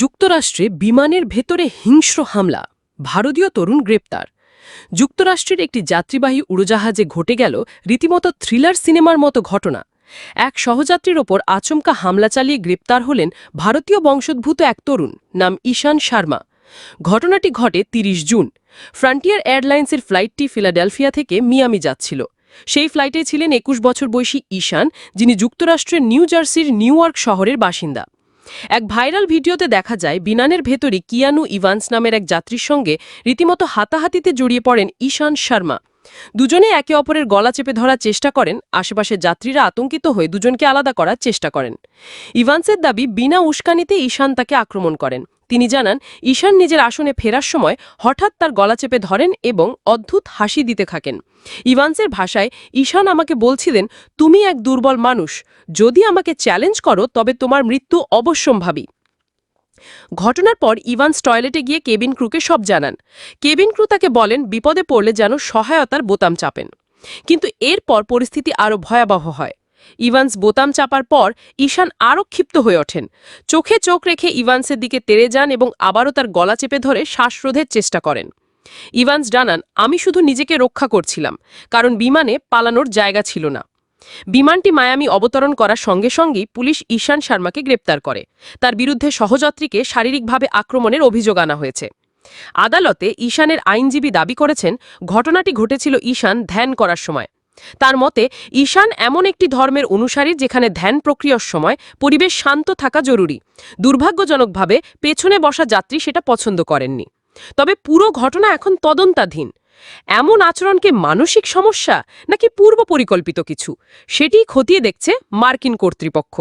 যুক্তরাষ্ট্রে বিমানের ভেতরে হিংস্র হামলা, ভারতীয় তরুণ গ্রেপ্তার। যুক্তরাষ্ট্রের একটি যাত্রীবাহী উড়োজাহাজে ঘটে গেল রীতিমতো থ্রিলার সিনেমার মতো ঘটনা। এক সহযাত্রীর ওপর আচমকা হামলা চালিয়ে গ্রেপ্তার হলেন ভারতীয় বংশোদ্ভূত এক তরুণ নাম ঈশান শর্মা। ঘটনাটি ঘটে ৩০ জুন। ফ্রন্টিয়ার এয়ারলাইন্সের ফ্লাইটটি ফিলাডেলফিয়া থেকে মিয়ামি যাচ্ছিল। সেই ফ্লাইটে ছিলেন একুশ বছর বয়সী ঈশান, যিনি যুক্তরাষ্ট্রের নিউ জার্সির নিউইয়র্ক শহরের বাসিন্দা। এক ভাইরাল ভিডিওতে দেখা যায়, বিনানের ভেতরে কিয়ানু ইভান্স নামের এক যাত্রীর সঙ্গে রীতিমতো হাতাহাতিতে জড়িয়ে পড়েন ঈশান শর্মা। দুজনে একে অপরের গলা চেপে ধরার চেষ্টা করেন, আশেপাশের যাত্রীরা আতঙ্কিত হয়ে দুজনকে আলাদা করার চেষ্টা করেন। ইভান্সের দাবি, বিনা উস্কানিতে ঈশান তাকে আক্রমণ করেন। তিনি জানান, ঈশান নিজের আসনে ফেরার সময় হঠাৎ তার গলা চেপে ধরেন এবং অদ্ভুত হাসি দিতে থাকেন। ইভান্সের ভাষায়, ঈশান আমাকে বলছিলেন, তুমি এক দুর্বল মানুষ। যদি আমাকে চ্যালেঞ্জ করো, তবে তোমার মৃত্যু অবশ্যম্ভাবী। ঘটনার পর ইভান্স টয়লেটে গিয়ে কেবিন ক্রুকে সব জানান। কেবিন ক্রু তাকে বলেন, বিপদে পড়লে যেন সহায়তার বোতাম চাপেন। কিন্তু এরপর পরিস্থিতি আরও ভয়াবহ হয়। ইভান্স বোতাম চাপার পর ঈশান আরও ক্ষিপ্ত হয়ে ওঠেন। চোখে চোখ রেখে ইভান্সের দিকে তেড়ে যান এবং আবারও তার গলা চেপে ধরে শ্বাসরোধের চেষ্টা করেন। ইভান্স জানান, আমি শুধু নিজেকে রক্ষা করছিলাম, কারণ বিমানে পালানোর জায়গা ছিল না। বিমানটি মায়ামি অবতরণ করার সঙ্গে সঙ্গেই পুলিশ ঈশান শর্মাকে গ্রেপ্তার করে। তার বিরুদ্ধে সহযাত্রীকে শারীরিকভাবে আক্রমণের অভিযোগ আনা হয়েছে। আদালতে ঈশানের আইনজীবী দাবি করেছেন, ঘটনাটি ঘটেছিল ঈশান ধ্যান করার সময়। তার মতে, ঈশান এমন একটি ধর্মের অনুসারী যেখানে ধ্যান প্রক্রিয়ার সময় পরিবেশ শান্ত থাকা জরুরি। দুর্ভাগ্যজনকভাবে পেছনে বসা যাত্রী সেটা পছন্দ করেননি। তবে পুরো ঘটনা এখন তদন্তাধীন। এমন আচরণকে মানসিক সমস্যা নাকি পূর্ব পরিকল্পিত কিছু? সেটি খতিয়ে দেখছে মার্কিন কর্তৃপক্ষ।